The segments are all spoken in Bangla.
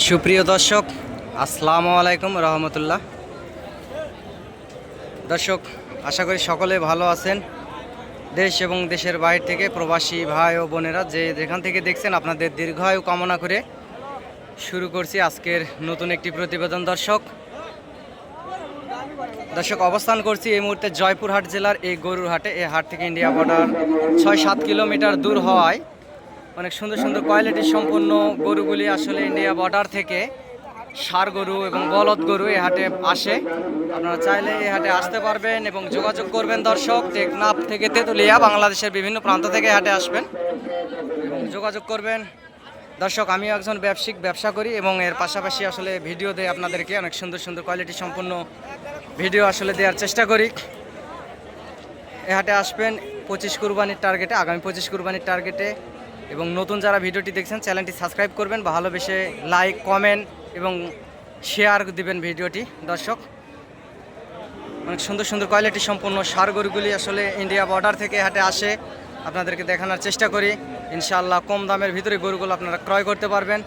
সুপ্রিয় দর্শক, আসসালামু আলাইকুম রহমতুল্লাহ। দর্শক, আশা করি সকলে ভালো আছেন। দেশ এবং দেশের বাইরে থেকে প্রবাসী ভাই ও বোনেরা যে যেখান থেকে দেখছেন আপনাদের দীর্ঘায়ু কামনা করে শুরু করছি আজকের নতুন একটি প্রতিবেদন, দর্শক। দর্শক, অবস্থান করছি এই মুহূর্তে জয়পুরহাট জেলার এই গরুর হাটে এই হাট থেকে ইন্ডিয়া বর্ডার ছয় সাত কিলোমিটার দূর হওয়ায় অনেক সুন্দর সুন্দর কোয়ালিটি সম্পন্ন গরুগুলি আসলে ইন্ডিয়া বর্ডার থেকে সার গরু এবং বলদ গরু এই হাটে আসে। আপনারা চাইলে এই হাটে আসতে পারবেন এবং যোগাযোগ করবেন দর্শক টেকনাফ থেকে তেঁতুলিয়া, বাংলাদেশের বিভিন্ন প্রান্ত থেকে হাটে আসবেন। এবং যোগাযোগ করবেন। দর্শক আমি একজন ব্যবসায়িক, ব্যবসা করি এবং এর পাশাপাশি আসলে ভিডিও দেয় আপনাদেরকে। অনেক সুন্দর সুন্দর কোয়ালিটি সম্পন্ন ভিডিও আসলে দেওয়ার চেষ্টা করি। এ হাটে আসবেন পঁচিশ কুরবানির টার্গেটে আগামী পঁচিশ কুরবানির টার্গেটে এবং নতুন যারা ভিডিওটি দেখছেন, চ্যানেলটি সাবস্ক্রাইব করবেন, ভালোবেসে লাইক, কমেন্ট এবং শেয়ার দিবেন ভিডিওটি। দর্শক, অনেক সুন্দর সুন্দর কোয়ালিটি সম্পন্ন সার গরুগুলি আসলে ইন্ডিয়া বর্ডার থেকে হাটে আসে। আপনাদেরকে দেখানোর চেষ্টা করি। ইনশাআল্লাহ কম দামের ভিতরে গরুগুলো আপনারা ক্রয় করতে পারবেন।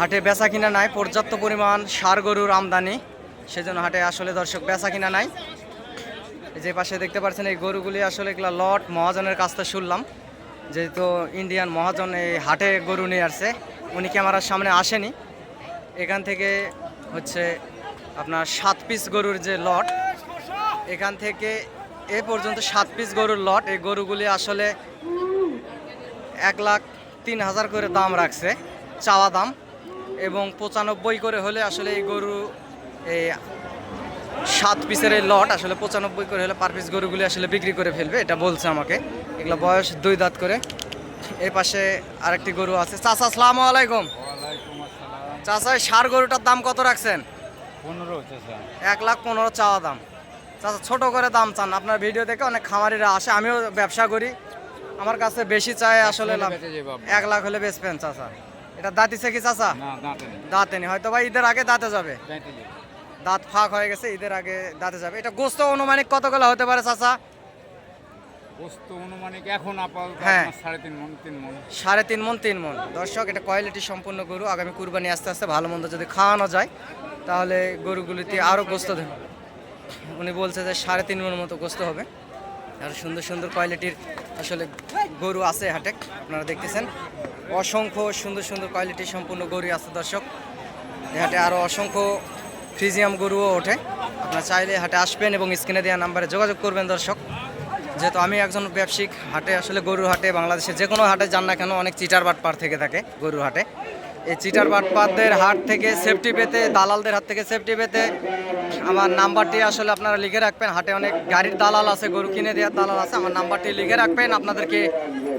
হাটে বেচা কিনা নাই, পর্যাপ্ত পরিমাণ সার গরুর আমদানি। সেজন্য হাটে আসলে দর্শক বেচা কিনা নাই। যে পাশে দেখতে পাচ্ছেন, এই গরুগুলি আসলে এগুলা লট, মহাজনের কাজটা শুনলাম। যেহেতু ইন্ডিয়ান মহাজন এই হাটে গরু নিয়ে আসছে, উনি ক্যামেরার সামনে আসেনি। এখান থেকে হচ্ছে আপনার সাত পিস গরুর যে লট, এখান থেকে এ পর্যন্ত সাত পিস গরুর লট। এই গরুগুলি আসলে এক লাখ তিন হাজার করে দাম রাখছে, চাওয়া দাম। এবং পঁচানব্বই করে হলে আসলে এই গরু, এই সাত পিসের এই লট আসলে পঁচানব্বই করে হলে পার পিস গরুগুলি আসলে বিক্রি করে ফেলবে এটা বলছে আমাকে। এগুলো বয়স দুই দাঁত করে। এই পাশে আরেকটি গরু আছে। চাচা আসসালামু আলাইকুম। চাচা সার গরুটার দাম কত রাখছেন? পনেরো এক লাখ পনেরো চাওয়া দাম। চাচা ছোট করে দাম চান। আপনার ভিডিও দেখে অনেক খামারিরা আসে। আমিও ব্যবসা করি। আমার কাছে বেশি চাই আসলে লাভ। এক লাখ হলে বেচবেন চাচা। এটা দাঁতিছে কি চাচা? না দাঁতে নেই দাঁতে নি হয়তো বা ঈদের আগে দাঁতে যাবে। দাঁতে ফাঁক হয়ে গেছে ঈদের আগে দাঁতে যাবে। এটা গোস্ত অনুমানিক কতগুলো হতে পারে চাচা? বস্তু অনুমানিক এখন আপাতত হ্যাঁ। সাড়ে তিন মন তিন মন। সাড়ে তিন মন তিন মন। দর্শক এটা কোয়ালিটি সম্পূর্ণ গরু। আগামী কুরবানি আস্তে আস্তে ভালো মন্দ যদি খাওয়ানো যায় তাহলে গরুগুলিতে আরও গোস্ত দেবে উনি বলছে যে সাড়ে তিন মন মতো গোস্ত হবে। আর সুন্দর সুন্দর কোয়ালিটির আসলে গরু আছে হাটে আপনারা দেখতেছেন। অসংখ্য সুন্দর সুন্দর কোয়ালিটি সম্পূর্ণ গরু আছে দর্শক। হাটে আরও অসংখ্য ফ্রিজিয়াম গরুও ওঠে। আপনারা চাইলে হাটে আসবেন এবং স্ক্রিনে দেওয়া নাম্বারে যোগাযোগ করবেন দর্শক। যেহেতু আমি একজন ব্যবসায়িক, হাটে আসলে গরুর হাটে বাংলাদেশে যে কোনো হাটে যান না কেন অনেক চিটার বাটপার থেকে থাকে গরুর হাটে। এই চিটার বাটপারদের হাট থেকে সেফটি পেতে, দালালদের হাত থেকে সেফটি পেতে আমার নাম্বারটি আসলে আপনারা লিখে রাখবেন। হাটে অনেক গাড়ির দালাল আছে, গরু কিনে দেওয়ার দালাল আছে। আমার নাম্বারটি লিখে রাখবেন। আপনাদেরকে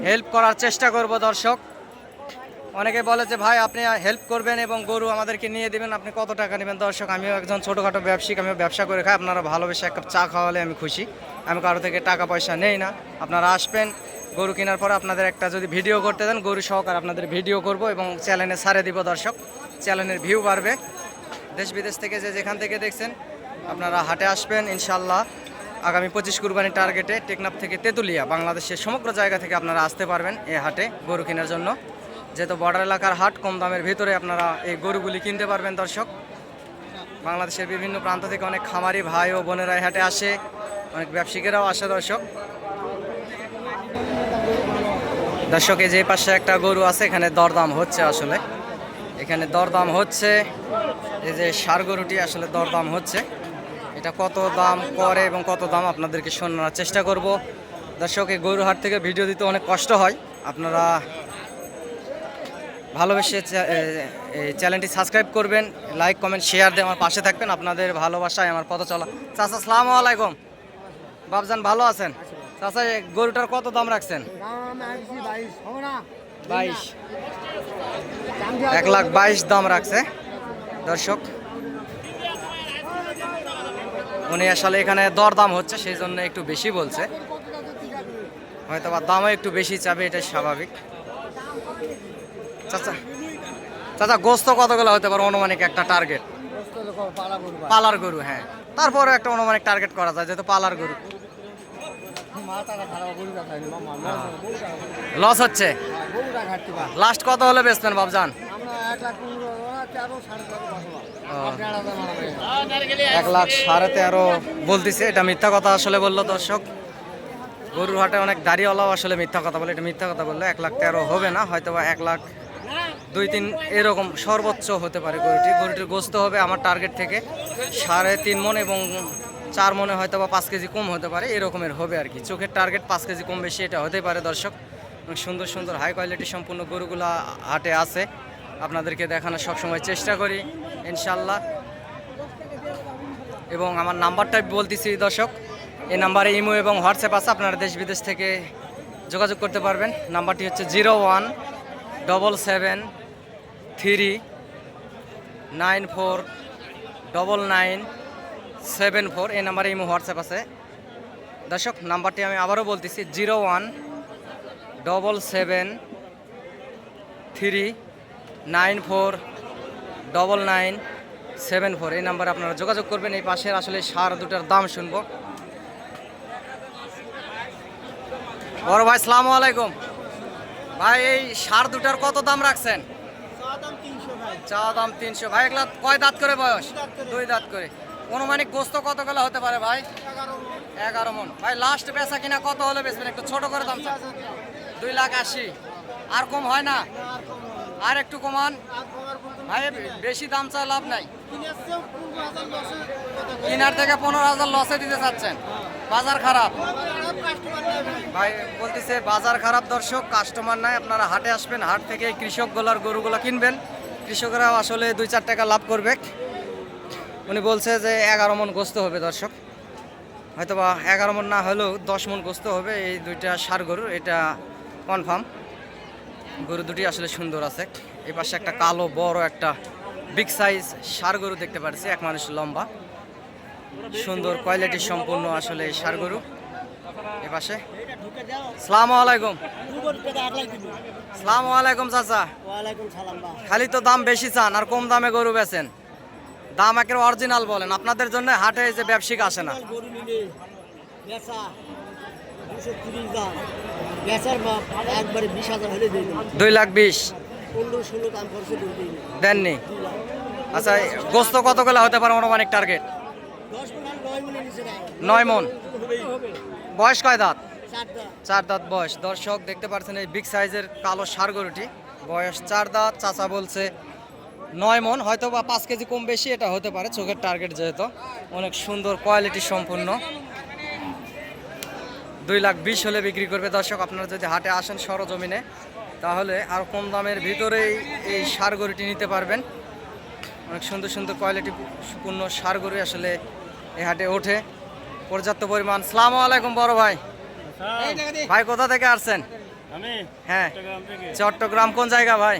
হেল্প করার চেষ্টা করব দর্শক। অনেকে বলে যে, ভাই, আপনি হেল্প করবেন এবং গরু আমাদেরকে নিয়ে দেবেন, আপনি কত টাকা নেবেন? দর্শক, আমিও একজন ছোটোখাটো ব্যবসায়িক, আমিও ব্যবসা করে খাই। আপনারা ভালোবেসে এক কাপ চা খাওয়ালে আমি খুশি। আমি কারও থেকে টাকা পয়সা নেই না। আপনারা আসবেন, গরু কেনার পর আপনাদের একটা যদি ভিডিও করতে দেন, গরু সহকারে আপনাদের ভিডিও করব এবং চ্যানেলে সারে দিব দর্শক। চ্যানেলের ভিউ বাড়বে। দেশ বিদেশ থেকে যে যেখান থেকে দেখছেন, আপনারা হাটে আসবেন ইনশাল্লাহ আগামী পঁচিশ কুরবানি টার্গেটে টেকনাফ থেকে তেঁতুলিয়া, বাংলাদেশের সমগ্র জায়গা থেকে আপনারা আসতে পারবেন এ হাটে গরু কেনার জন্য। যেহেতু বর্ডার এলাকার হাট কম দামের ভিতরে আপনারা এই গরুগুলি কিনতে পারবেন, দর্শক। বাংলাদেশের বিভিন্ন প্রান্ত থেকে অনেক খামারি ভাই ও বোনেরা হাটে আসে। অনেক ব্যবসায়ীরাও আসে, দর্শক। দর্শক যে পাশে একটা গরু আছে, এখানে দরদাম হচ্ছে আসলে। এখানে দরদাম হচ্ছে। এই যে সার গরুটি আসলে দরদাম হচ্ছে। এটা কত দাম করে এবং কত দাম আপনাদেরকে শোনানোর চেষ্টা করব। দর্শক, এই গরু হাট থেকে ভিডিও দিতে অনেক কষ্ট হয়। আপনারা ভালোবেসে এই চ্যানেলটি সাবস্ক্রাইব করবেন লাইক কমেন্ট শেয়ার দিয়ে আমার পাশে থাকবেন। আপনাদের ভালোবাসায় আমার পথ চলা। চাচা সালামু আলাইকুম। বাবজান ভালো আছেন? চাচা গরুটার কত দাম রাখছেন? বাইশ। এক লাখ বাইশ দাম রাখছে। দর্শক উনি আসলে এখানে দর দাম হচ্ছে সেই জন্য একটু বেশি বলছে। হয়তো বা দামও একটু বেশি চাবে এটা স্বাভাবিক। চাচা চাচা, গোস্ত কতগুলো হতে পারে অনুমানিক একটা টার্গেট পালার গরু হ্যাঁ। তারপরে একটা অনুমানিক টার্গেট করা যায়, যেহেতু পালার গরু। লস হচ্ছে? লাস্ট কত হলে বেচবেন বাবজান এক লাখ সাড়ে তেরো বলতেছে, এটা মিথ্যা কথা আসলে বলল দর্শক। গরুর হাটে অনেক দাড়িওয়ালাও আসলে মিথ্যা কথা বলে, এটা মিথ্যা কথা বলল, এক লাখ তেরো হবে না হয়তো বা এক লাখ দুই তিন এরকম সর্বোচ্চ হতে পারে গরুটি। গরুটির গোস্ত হবে আমার টার্গেট থেকে সাড়ে তিন মন এবং চার মনে হয়তো বা পাঁচ কেজি কম হতে পারে, এরকমের হবে আর কি। চোখের টার্গেট পাঁচ কেজি কম বেশি এটা হতে পারে দর্শক। সুন্দর সুন্দর হাই কোয়ালিটি সম্পূর্ণ গরুগুলা হাটে আছে। আপনাদেরকে দেখানোর সবসময় চেষ্টা করি ইনশাল্লাহ এবং আমার নাম্বারটা বলতেছি দর্শক, এই নাম্বারে ইমো এবং হোয়াটসঅ্যাপ আছে, আপনারা দেশ বিদেশ থেকে যোগাযোগ করতে পারবেন। নাম্বারটি হচ্ছে zero one double seven three, nine four, double nine, seven four, এই নাম্বারে ইমো হোয়াটসঅ্যাপ আছে। দর্শক, নাম্বারটি আমি আবারও বলতেছি, zero one, double seven, three, nine four, double nine, seven four, এই নাম্বারে আপনারা যোগাযোগ করবেন। এই পাশের আসলে সার দুটার দাম শুনব। বড় ভাই, সালামু আলাইকুম। ভাই, এই সার দুটার কত দাম রাখছেন? চা দাম তিনশো। ভাই এগুলা কয় দাঁত করে বয়স? দুই দাঁত করে। অনুমানিক গোস্ত কত গেলে হতে পারে ভাই? এগারো মন। ভাই লাস্ট বেচা কিনা কত হলে বেচবেন? একটু ছোট করে দাম। দুই লাখ আশি। আর কম হয় না? আর একটু কমান। ভাই বেশি দাম চা লাভ নাই। কিনার থেকে পনেরো হাজার লসে দিতে চাচ্ছেন। বাজার খারাপ। ভাই। বলতেছে বাজার খারাপ দর্শক কাস্টমার নাই। আপনারা হাটে আসবেন হাট থেকে এই কৃষকগুলার গরুগুলো কিনবেন। কৃষকরা আসলে দুই চার টাকা লাভ করবে। উনি বলছে যে এগারো মন গোস্ত হবে দর্শক। হয়তো বা এগারো মন না হলেও দশ মন গোস্ত হবে এই দুইটা সার গরু এটা কনফার্ম গরু দুটি আসলে সুন্দর আছে। এই পাশে একটা কালো বড় একটা বিগ সাইজ সার গরু দেখতে পাচ্ছি এক মানুষ লম্বা। সুন্দর কোয়ালিটি সম্পূর্ণ আসলে এই সার গরু। এ পাশে সালাম খালি তো দাম বেশি চান, আর কম দামে গরু বেচেন। দাম একের অরিজিনাল বলেন, আপনাদের জন্য হাটে যে ব্যবসায়িক আসে না। দিই লাখ বিশ। দেননি? আচ্ছা গোস্ত কতগুলো হতে পারে অনুমানিক টার্গেট নয় মনে। বয়স কয় দাঁত? চার দাঁত। বয়স। দর্শক, দেখতে পাচ্ছেন এই বিগ সাইজের কালো সার গরুটি। বয়স চার দাঁত, চাচা বলছে নয় মন হয়তো বা পাঁচ কেজি কম বেশি, এটা হতে পারে চোখের টার্গেট যেহেতু। অনেক সুন্দর কোয়ালিটি সম্পূর্ণ। দুই লাখ বিশ হলে বিক্রি করবে দর্শক, আপনারা যদি হাটে আসেন সরজমিনে, তাহলে আর কম দামের ভিতরেই এই সার গরুটি নিতে পারবেন। অনেক সুন্দর সুন্দর কোয়ালিটি পূর্ণ সার গরু আসলে এই হাটে ওঠে। পর্যাপ্ত পরিমাণ। সালাম আলাইকুম বড় ভাই। ভাই কোথা থেকে আসছেন? হ্যাঁ। চট্টগ্রাম কোন জায়গা ভাই?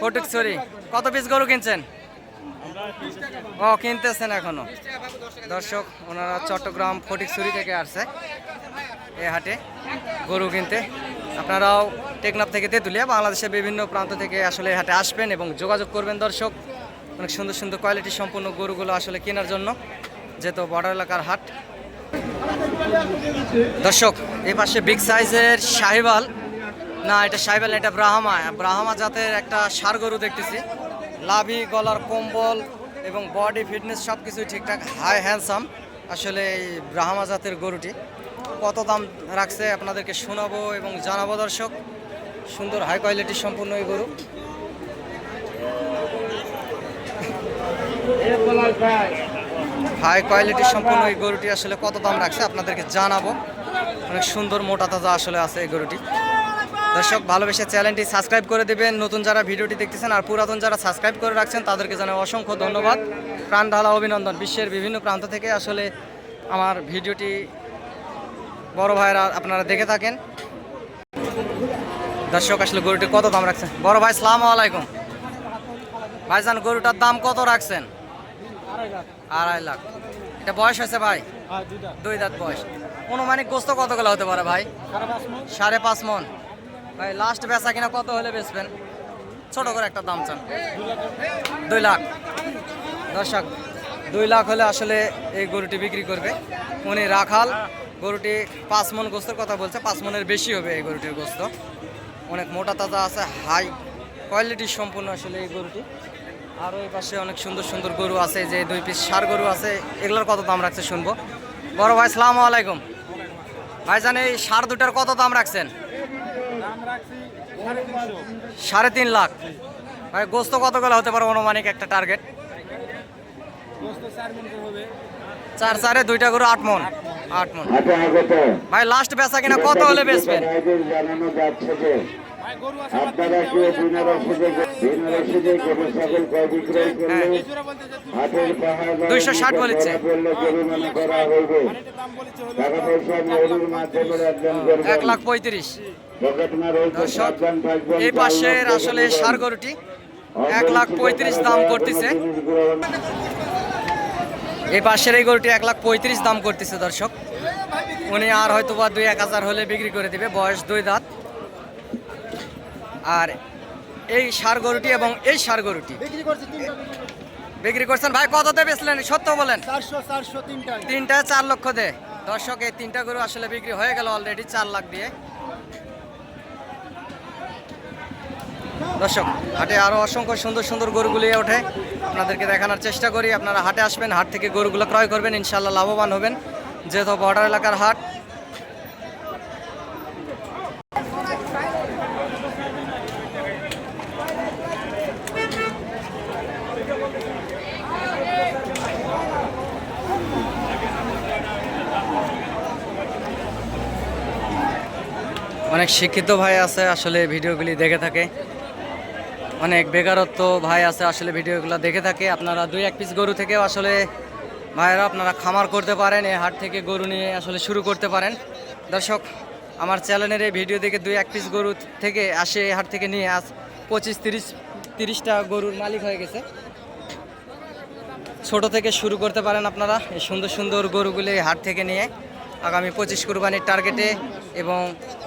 ফটিকছড়ি। কত পিস গরু কিনছেন? ও কিনতেছেন এখনও। দর্শক ওনারা চট্টগ্রাম ফটিকছড়ি থেকে আসছে। এ হাটে গরু কিনতে। আপনারাও টেকনাফ থেকে তেঁতুলিয়া বাংলাদেশের বিভিন্ন প্রান্ত থেকে আসলে এই হাটে আসবেন এবং যোগাযোগ করবেন দর্শক। অনেক সুন্দর সুন্দর কোয়ালিটি সম্পূর্ণ গরুগুলো আসলে কেনার জন্য। যেহেতু বর্ডার এলাকার হাট দর্শক এই পাশে বিগ সাইজের শাহিবাল না এটা শাহিবাল না, এটা ব্রাহ্মা। ব্রাহ্মা জাতের একটা সার গরু দেখতেছি। লাভি গলার কম্বল এবং বডি ফিটনেস সব কিছুই ঠিকঠাক হাই হ্যান্ডসাম আসলে এই ব্রাহ্মা জাতের গরুটি। কত দাম রাখছে আপনাদেরকে শোনাবো এবং জানাব দর্শক। সুন্দর হাই কোয়ালিটি সম্পূর্ণ এই গরু। হাই কোয়ালিটি সম্পূর্ণ এই গরুটি আসলে কত দাম রাখছে আপনাদেরকে জানাব। অনেক সুন্দর মোটা তাজা আসলে আছে এই গরুটি। দর্শক, ভালোবেসে চ্যানেলটি সাবস্ক্রাইব করে দেবেন। নতুন যারা ভিডিওটি দেখতেছেন আর পুরাতন যারা সাবস্ক্রাইব করে রাখছেন, তাদেরকে জানাই অসংখ্য ধন্যবাদ। প্রাণ ঢালা অভিনন্দন। বিশ্বের বিভিন্ন প্রান্ত থেকে আসলে আমার ভিডিওটি বড় ভাইরা আপনারা দেখে থাকেন। দর্শক, আসলে গরুটি কত দাম রাখছেন? বড় ভাই, সালাম আলাইকুম। ভাইজান, গরুটার দাম কত রাখছেন? আড়াই লাখ। এটা বয়স হয়েছে ভাই? দুই দাঁত। বয়স। অনুমানিক গোস্ত কতগুলো হতে পারে ভাই? সাড়ে পাঁচ মন। ভাই লাস্ট বেচা কিনা কত হলে বেচবেন? ছোট করে একটা দাম চান। দুই লাখ। দর্শক দুই লাখ হলে আসলে এই গরুটি বিক্রি করবে। উনি রাখাল গরুটি পাঁচ মন গোস্তর কথা বলছে পাঁচ মনের বেশি হবে এই গরুটির গোস্ত। অনেক মোটা তাজা আছে হাই কোয়ালিটি সম্পূর্ণ আসলে এই গরুটি। আর ওই পাশে অনেক সুন্দর সুন্দর গরু আছে যে দুই পিস সার গরু আছে এগুলোর কত দাম রাখছে শুনব? বড় ভাই সালাম আলাইকুম। ভাইজান এই সার দুটার কত দাম রাখছেন? সাড়ে তিন লাখ। ভাই গোস্ত কতগুলো হতে পারে অনুমানিক একটা টার্গেট চার চার চারে দুইটা গরু আট মন। আট মন। ভাই লাস্ট বেচা কিনা কত হলে বেচবেন? আপনারা কেউ বিনা রসিদে বিনা রসিদে গরু ছাগল ক্রয় বিক্রয় করলে হাটের পাহাড় 260 বলেছে। বললে জরিমানা করা হইবে। টাকা পয়সা মাধ্যমে অর্জন করবেন এক লাখ পঁয়ত্রিশ। থাকবেন এই পাশের আসলে সার গরুটি এক লাখ পঁয়ত্রিশ দাম করতেছে। এই পাশের এই গরুটি এক লাখ পঁয়ত্রিশ দাম করতেছে দর্শক। উনি আর হয়তো বা দুই এক হাজার হলে বিক্রি করে দিবে বয়স দুই দাঁত। আর এই সার গরুটি এবং এই সার গরুটি। বিক্রি করছেন ভাই কততে বেচলেন? সত্য বলেন। তিনটায়। চার লক্ষ দে। দর্শক এই তিনটা গরু আসলে বিক্রি হয়ে গেল অলরেডি চার লাখ দিয়ে। দর্শক হাটে আরও অসংখ্য সুন্দর সুন্দর গরুগুলি ওঠে। আপনাদেরকে দেখানোর চেষ্টা করি আপনারা হাটে আসবেন হাট থেকে গরুগুলো ক্রয় করবেন ইনশাল্লাহ লাভবান হবেন। যেহেতু বর্ডার এলাকার হাট অনেক শিক্ষিত ভাই আছে, আসলে ভিডিওগুলি দেখে থাকে। অনেক বেকারত্ব ভাই আছে, আসলে ভিডিওগুলো দেখে থাকে। আপনারা দুই এক পিস গরু থেকেও আসলে ভাইয়েরা আপনারা খামার করতে পারেন, এই হাট থেকে গরু নিয়ে আসলে শুরু করতে পারেন। দর্শক, আমার চ্যানেলের এই ভিডিও দেখে দুই এক পিস গরু থেকে আসে, এই হাট থেকে নিয়ে আস পঁচিশ তিরিশ, তিরিশটা গরুর মালিক হয়ে গেছে। ছোট থেকে শুরু করতে পারেন আপনারা, এই সুন্দর সুন্দর গরুগুলি হাট থেকে নিয়ে। আগামী পঁচিশ কুরবানির টার্গেটে এবং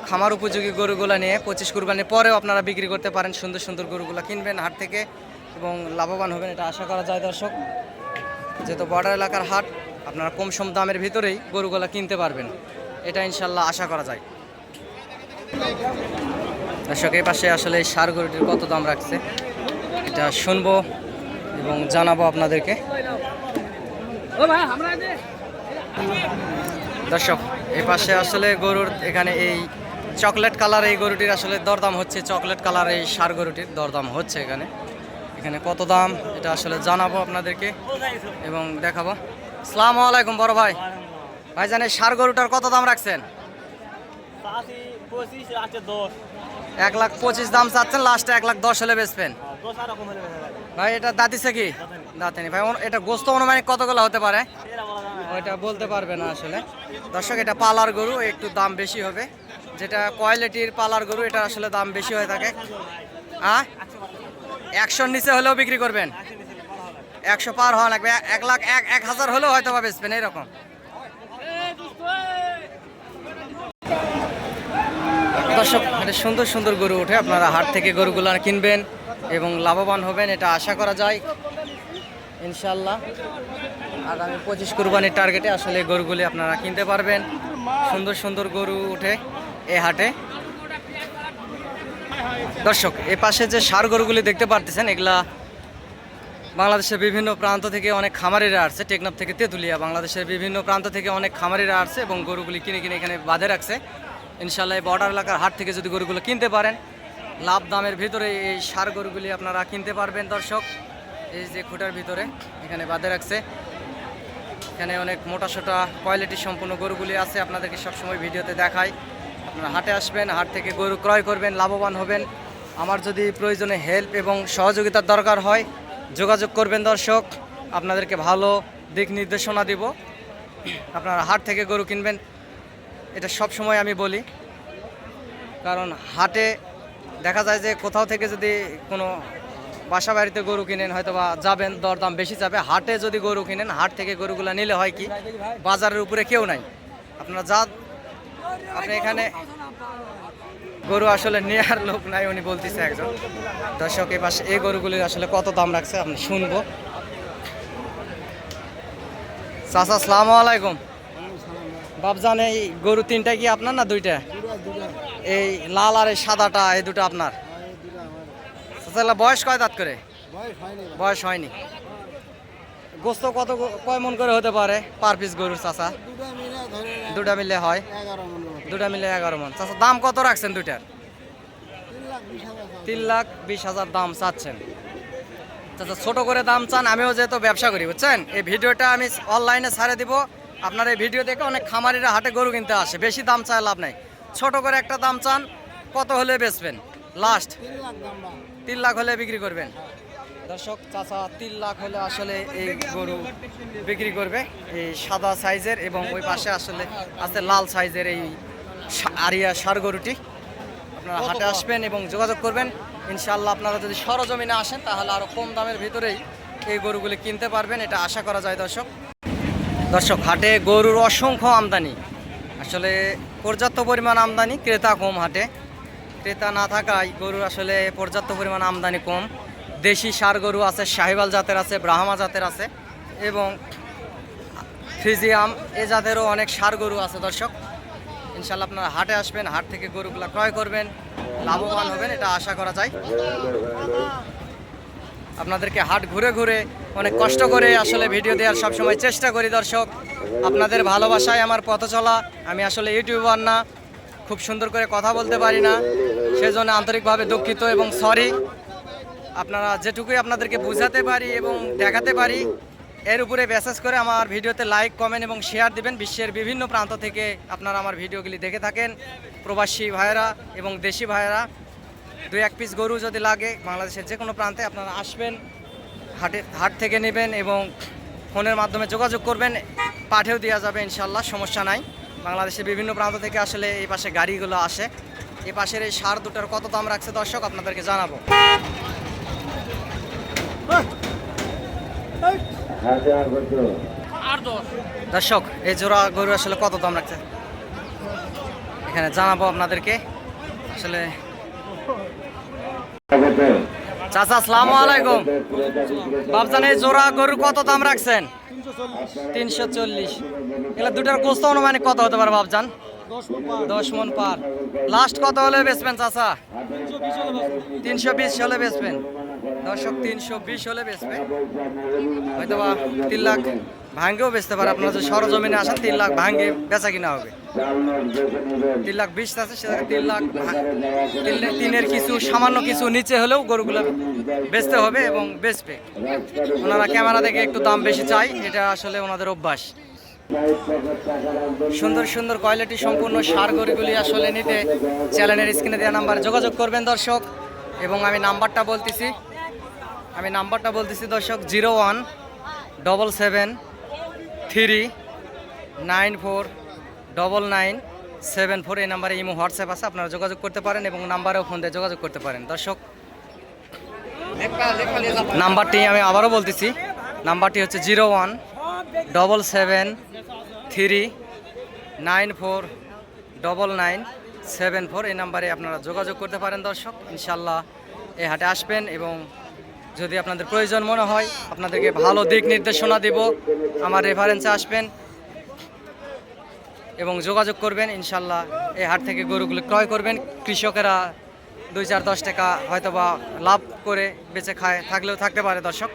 খামার উপযোগী গরুগুলো নিয়ে পঁচিশ কুরবানির পরেও আপনারা বিক্রি করতে পারেন সুন্দর সুন্দর গরুগুলো কিনবেন হাট থেকে এবং লাভবান হবেন, এটা আশা করা যায় দর্শক। যেহেতু বর্ডার এলাকার হাট, আপনারা কম সম দামের ভিতরেই গরুগুলো কিনতে পারবেন, এটা ইনশাল্লাহ আশা করা যায়। দর্শক, এই পাশে আসলে এই সার গরুটির কত দাম রাখছে, এটা শুনব এবং জানাব আপনাদেরকে। দর্শক এই পাশে আসলে গরুর এখানে এই চকলেট কালার এই গরুটির আসলে দরদাম হচ্ছে চকলেট কালার এই সার গরুটির দরদাম হচ্ছে এখানে। এখানে কত দাম এটা আসলে জানাব আপনাদেরকে এবং দেখাবো। সালাম আলাইকুম বড় ভাই। ভাই জানে সার গরুটার কত দাম রাখছেন? এক লাখ পঁচিশ দাম চাচ্ছেন লাস্টে এক লাখ দশ হলে বেচবেন। ভাই এটা দাঁতিছে কি? দাঁতেনি ভাই এটা গোস্ত অনুমানিক কতগুলো হতে পারে? ওইটা বলতে পারবে না আসলে। দর্শক, এটা পালার গরু, একটু দাম বেশি হবে। যেটা কোয়ালিটির পালার গরু, এটা আসলে দাম বেশি হয়ে থাকে। হ্যাঁ? একশোর নিচে হলেও বিক্রি করবেন। একশো পার হওয়া লাগবে। এক- লাখ, এক এক হাজার হলেও হয়তো বা বেচবেন এইরকম দর্শক, এটা সুন্দর সুন্দর গরু ওঠে। আপনারা হাট থেকে গরুগুলো কিনবেন এবং লাভবান হবেন, এটা আশা করা যায়। ইনশাল্লাহ আগামী পঁচিশ কুরবানির টার্গেটে আসলে গরুগুলি আপনারা কিনতে পারবেন। সুন্দর সুন্দর গরু উঠে এই হাটে। দর্শক, এ পাশে যে সার গরুগুলি দেখতে পারতেছেন, এগুলা বাংলাদেশের বিভিন্ন প্রান্ত থেকে অনেক খামারিরা আসছে। টেকনাফ থেকে তেঁতুলিয়া, বাংলাদেশের বিভিন্ন প্রান্ত থেকে অনেক খামারিরা আসছে এবং গরুগুলি কিনে কিনে এখানে বাঁধে রাখছে। ইনশাল্লাহ বর্ডার এলাকার হাট থেকে যদি গরুগুলো কিনতে পারেন, লাভ দামের ভিতরে এই সার গরুগুলি আপনারা কিনতে পারবেন দর্শক। এই যে খুঁটার ভিতরে এখানে বাঁধে রাখছে। এখানে অনেক মোটা সোটা কোয়ালিটি সম্পূর্ণ গরুগুলি আছে, আপনাদেরকে সবসময় ভিডিওতে দেখাই। আপনারা হাটে আসবেন, হাট থেকে গরু ক্রয় করবেন, লাভবান হবেন। আমার যদি প্রয়োজনে হেল্প এবং সহযোগিতার দরকার হয়, যোগাযোগ করবেন দর্শক। আপনাদেরকে ভালো দিক নির্দেশনা দিব। আপনারা হাট থেকে গরু কিনবেন, এটা সব সময় আমি বলি। কারণ হাটে দেখা যায় যে কোথাও থেকে যদি কোনো বাসা বাড়িতে গরু কিনেন হয়তো বা যাবেন, দরদাম বেশি যাবে। হাটে যদি গরু কিনেন, হাট থেকে গরুগুলো নিলে হয় কি, বাজারের উপরে কেউ নাই। আপনারা যা, আপনি এখানে গরু আসলে নেয়ার লোক নাই, উনি বলতেছে একজন। দর্শক, এ পাশে এই গরুগুলির আসলে কত দাম রাখছে, আপনি শুনব। চাচা সালাম আলাইকুম। বাবজান এই গরু তিনটা কি আপনার না দুইটা? এই লাল আর এই সাদাটা, এই দুটো আপনার? এগুলা বয়স কয় দাঁত করে? বয়স হয়নি গোস্ত কত কয় মন করে হতে পারে পার পিস গরুর চাচা? দুটো মিলে হয়। দুটা মিলে এগারো মন। চাচা দাম কত রাখছেন দুইটার? তিন লাখ বিশ হাজার তিন লাখ বিশ হাজার দাম চাচ্ছেন। চাচা ছোট করে দাম চান আমিও যেহেতু ব্যবসা করি বুঝছেন? এই ভিডিওটা আমি অনলাইনে ছাড়ে দিব। আপনার এই ভিডিও দেখে অনেক খামারিরা হাটে গরু কিনতে আসে। বেশি দাম চায় লাভ নাই। ছোট করে একটা দাম চান কত হলে বেচবেন? লাস্ট তিন লাখ হলে বিক্রি করবেন? দর্শক চাচা তিন লাখ হলে আসলে এই গরু বিক্রি করবে। এই সাদা সাইজের এবং ওই পাশে আসলে আছে লাল সাইজের এই আরিয়া সার গরুটি। আপনারা হাটে আসবেন এবং যোগাযোগ করবেন। ইনশাল্লাহ আপনারা যদি সরজমিনে আসেন তাহলে আরও কম দামের ভিতরেই এই গরুগুলি কিনতে পারবেন। এটা আশা করা যায় দর্শক। দর্শক হাটে গরুর অসংখ্য আমদানি। আসলে পর্যাপ্ত পরিমাণ আমদানি ক্রেতা কম হাটে। ক্রেতা না থাকায় গরুর আসলে পর্যাপ্ত পরিমাণ আমদানি কম। দেশি সার গরু আছে শাহিবাল জাতের আছে, ব্রাহ্মা জাতের আছে এবং ফ্রিজিয়াম এ জাতেরও অনেক সার গরু আছে দর্শক। ইনশাল্লাহ আপনারা হাটে আসবেন, হাট থেকে গরুগুলো ক্রয় করবেন, লাভবান হবেন, এটা আশা করা যায়। আপনাদেরকে হাট ঘুরে ঘুরে অনেক কষ্ট করে আসলে ভিডিও দেওয়ার সবসময় চেষ্টা করি দর্শক। আপনাদের ভালোবাসায় আমার পথ চলা। আমি আসলে ইউটিউবার না খুব সুন্দর করে কথা বলতে পারি না। সেজন্য আন্তরিকভাবে দুঃখিত এবং সরি আপনারা যেটুকুই আপনাদেরকে বোঝাতে পারি এবং দেখাতে পারি, এর উপরে মেসেজ করে আমার ভিডিওতে লাইক কমেন্ট এবং শেয়ার দিবেন। বিশ্বের বিভিন্ন প্রান্ত থেকে আপনারা আমার ভিডিওগুলি দেখে থাকেন। প্রবাসী ভাইয়েরা এবং দেশি ভাইয়েরা, দুই এক পিস গরু যদি লাগে, বাংলাদেশের যে কোনো প্রান্তে আপনারা আসবেন, হাটে, হাট থেকে নেবেন এবং ফোনের মাধ্যমে যোগাযোগ করবেন। পাঠেও দেওয়া যাবে ইনশাল্লাহ সমস্যা নাই। বাংলাদেশের বিভিন্ন প্রান্ত থেকে আসলে এই পাশে গাড়িগুলো আসে। এই পাশের এই সার দুটার কত দাম রাখছে দর্শক, আপনাদেরকে জানাব। দর্শক, এই জোড়া গরু আসলে কত দাম রাখছে? এখানে জানাব আপনাদেরকে। আসলে চাচা, আসসালামু আলাইকুম। বাবজান এই জোড়া গরু কত দাম রাখছেন? তিনশো চল্লিশ। এগুলো দুটার কোস্ত অনুমানিক কত হতে পারে বাবজান দশ মন পার। লাস্ট কত হলে বেচবেন, চাচা? তিনশো বিশ হলে বেচবেন। দর্শক তিনশো বিশ হলে বেচবেন হয়তো বা তিন লাখ ভাঙ্গেও বেচতে পারে। আপনারা যদি সরজমিনে আসেন, তিন লাখ ভাঙ্গে বেচা কিনা হবে। তিন লাখ বিশ আছে সেটা তিন লাখ তিনের কিছু, সামান্য কিছু নিচে হলেও গরুগুলো বেচতে হবে এবং বেচবে। ওনারা ক্যামেরা দেখে একটু দাম বেশি চাই এটা আসলে ওনাদের অভ্যাস। সুন্দর সুন্দর কোয়ালিটি সম্পূর্ণ সার গরুগুলি আসলে নিতে চ্যানেলের স্ক্রিনে দেওয়া নাম্বার যোগাযোগ করবেন দর্শক। এবং আমি নাম্বারটা বলতেছি আমি নাম্বারটা বলতেছি দর্শক, zero one, double seven, three, nine four, double nine, seven four এই নাম্বারে ইমো, হোয়াটসঅ্যাপ আছে, আপনারা যোগাযোগ করতে পারেন এবং নাম্বারেও ফোন দিয়ে যোগাযোগ করতে পারেন। দর্শক, নাম্বারটি আমি আবারও বলতেছি, নাম্বারটি হচ্ছে zero one, double seven, three, nine four, double nine, seven four এই নাম্বারে আপনারা যোগাযোগ করতে পারেন দর্শক। ইনশাল্লাহ এই হাটে আসবেন এবং যদি আপনাদের প্রয়োজন মনে হয়, আপনাদেরকে ভালো দিক নির্দেশনা দিব। আমার রেফারেন্সে আসবেন এবং যোগাযোগ করবেন। ইনশাল্লাহ এই হাট থেকে গরুগুলো ক্রয় করবেন। কৃষকেরা দুই চার দশ টাকা হয়তো বা লাভ করে বেঁচে খায়, থাকলেও থাকতে পারে দর্শক।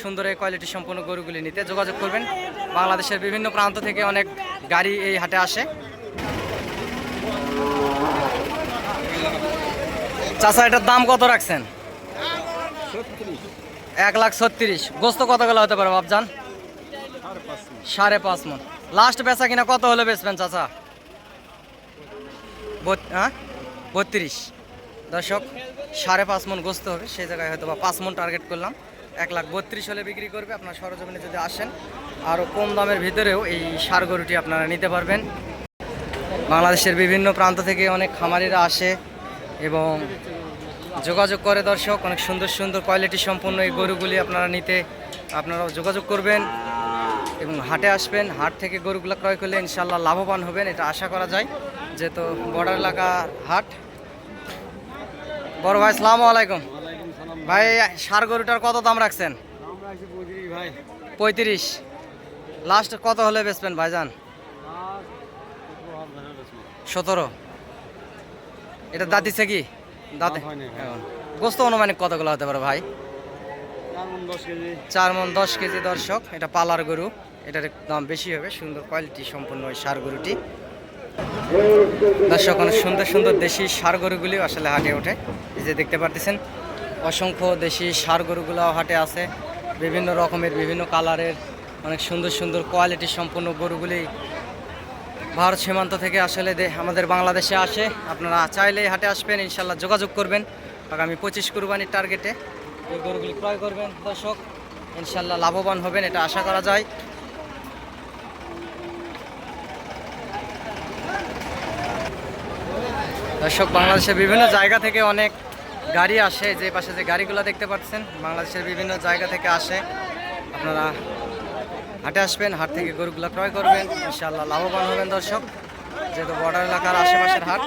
সুন্দর এই কোয়ালিটি সম্পূর্ণ গরুগুলি নিতে যোগাযোগ করবেন। বাংলাদেশের বিভিন্ন প্রান্ত থেকে অনেক গাড়ি এই হাটে আসে। চাচা, এটার দাম কত রাখছেন? এক লাখ ছত্রিশ। গোস্ত কত গেলে হতে পারে, বাপজান? সাড়ে পাঁচ মন। লাস্ট বেচা কিনা কত হলে বেচবেন, চাচা? বত্রিশ। দর্শক, সাড়ে পাঁচ মন গোস্ত হবে, সেই জায়গায় হয়তো বা পাঁচ মন টার্গেট করলাম। এক লাখ বত্রিশ হলে বিক্রি করবে, আপনার সরজমিনে যদি আসেন আরও কম দামের ভিতরেও এই সার গরুটি আপনারা নিতে পারবেন। বাংলাদেশের বিভিন্ন প্রান্ত থেকে অনেক খামারিরা আসে এবং যোগাযোগ করে দর্শক, অনেক সুন্দর সুন্দর কোয়ালিটি সম্পন্ন এই গরুগুলি আপনারা নিতে, আপনারাও যোগাযোগ করবেন এবং হাটে আসবেন। হাট থেকে গরুগুলো ক্রয় করলে ইনশাল্লাহ লাভবান হবেন, এটা আশা করা যায়। যেহেতু বর্ডার এলাকা হাট। বড় ভাই সালামু আলাইকুম। ভাই, সার গরুটার কত দাম রাখছেন? পঁয়ত্রিশ। লাস্ট কত হলে বেচবেন ভাইজান? সতেরো। এটা দাঁত দিচ্ছে কি? দাঁতে? গোস্ত অনুমানিক কতগুলো হতে পারে ভাই? চার মন দশ কেজি। দর্শক এটা পালার গরু। এটার দাম বেশি হবে সুন্দর কোয়ালিটি সম্পূর্ণ ওই সার গরুটি। দর্শক অনেক সুন্দর সুন্দর দেশি সার গরুগুলি আসলে হাটে ওঠে। এই যে দেখতে পারতেছেন অসংখ্য দেশি সার গরুগুলো হাটে আছে। বিভিন্ন রকমের বিভিন্ন কালারের অনেক সুন্দর সুন্দর কোয়ালিটি সম্পন্ন গরুগুলি ভারত সীমান্ত থেকে আসলে আমাদের বাংলাদেশে আসে। আপনারা চাইলেই হাটে আসবেন, ইনশাল্লাহ যোগাযোগ করবেন। আগামী পঁচিশ কুরবানির টার্গেটে এই গরুগুলি ক্রয় করবেন। দর্শক, ইনশাল্লাহ লাভবান হবেন, এটা আশা করা যায়। দর্শক, বাংলাদেশের বিভিন্ন জায়গা থেকে অনেক গাড়ি আসে। যে পাশে যে গাড়িগুলো দেখতে পাচ্ছেন, বাংলাদেশের বিভিন্ন জায়গা থেকে আসে। আপনারা হাটে আসবেন, হাট থেকে গরুগুলো ক্রয় করবেন। ইনশাল্লাহ লাভবান হবেন দর্শক, যেহেতু বর্ডার এলাকার আশেপাশের হাট।